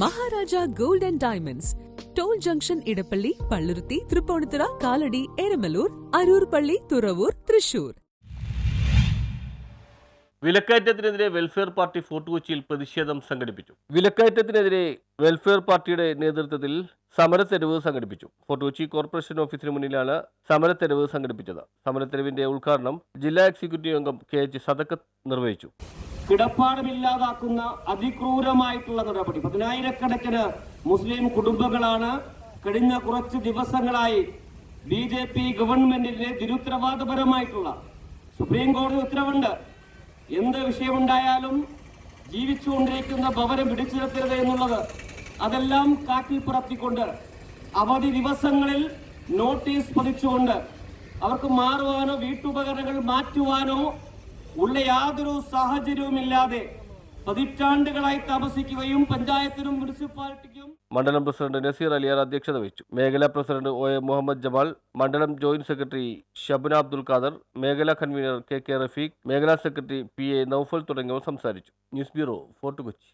Maharaja gold and diamonds. Toll junction Edappally Palluruthy Tripunithura Kalady Eramalloor Aroor പള്ളി തുറവൂർ തൃശൂർ. വിലക്കയറ്റത്തിനെതിരെ welfare party fort കൊച്ചിയിൽ പ്രതിഷേധം സംഘടിപ്പിച്ചു. വിലക്കയറ്റത്തിനെതിരെ വെൽഫെയർ പാർട്ടിയുടെ നേതൃത്വത്തിൽ സമരത്തെരുവ് സംഘടിപ്പിച്ചു. ഫോർട്ട് കൊച്ചി കോർപ്പറേഷൻ ഓഫീസിന് മുന്നിലാണ് സമരത്തെരുവ് സംഘടിപ്പിച്ചത്. സമരത്തെരുവിന്റെ ഉദ്ഘാടനം ജില്ലാ എക്സിക്യൂട്ടീവ് അംഗം കെ എച്ച് സദക്കത്ത് നിർവഹിച്ചു. കിടപ്പാടമില്ലാതാക്കുന്ന അതിക്രൂരമായിട്ടുള്ള നടപടി. പതിനായിരക്കണക്കിന് മുസ്ലിം കുടുംബങ്ങളാണ് കഴിഞ്ഞ കുറച്ച് ദിവസങ്ങളായി ബി ജെ പി ഗവൺമെന്റിന്റെ നിരുത്തരവാദപരമായിട്ടുള്ള സുപ്രീം കോടതി ഉത്തരവുണ്ട്. എന്ത് വിഷയമുണ്ടായാലും ജീവിച്ചുകൊണ്ടിരിക്കുന്ന ഭവനം പിടിച്ചു നിർത്തരുത് എന്നുള്ളത് അതെല്ലാം കാറ്റിൽ പറത്തിക്കൊണ്ട് അവധി ദിവസങ്ങളിൽ നോട്ടീസ് പതിച്ചുകൊണ്ട് അവർക്ക് മാറുവാനോ വീട്ടുപകരണങ്ങൾ മാറ്റുവാനോ ഉള്ള യാതൊരു സാഹചര്യവുമില്ലാതെ പതിറ്റാണ്ടുകളായി താമസിക്കുകയും പഞ്ചായത്തിനും മുനിസിപ്പാലിറ്റിക്കും മണ്ഡലം പ്രസിഡന്റ് നസീർ അലിയാർ അധ്യക്ഷത വഹിച്ചു. മേഖലാ president O A Muhammad Jamal മണ്ഡലം ജോയിന്റ് സെക്രട്ടറി ഷബുന അബ്ദുൽ ഖാദർ മേഖലാ കൺവീനർ കെ കെ റഫീഖ് മേഖലാ സെക്രട്ടറി പി എ നൌഫൽ തുടങ്ങിയവർ സംസാരിച്ചു. News bureau Fort Kochi.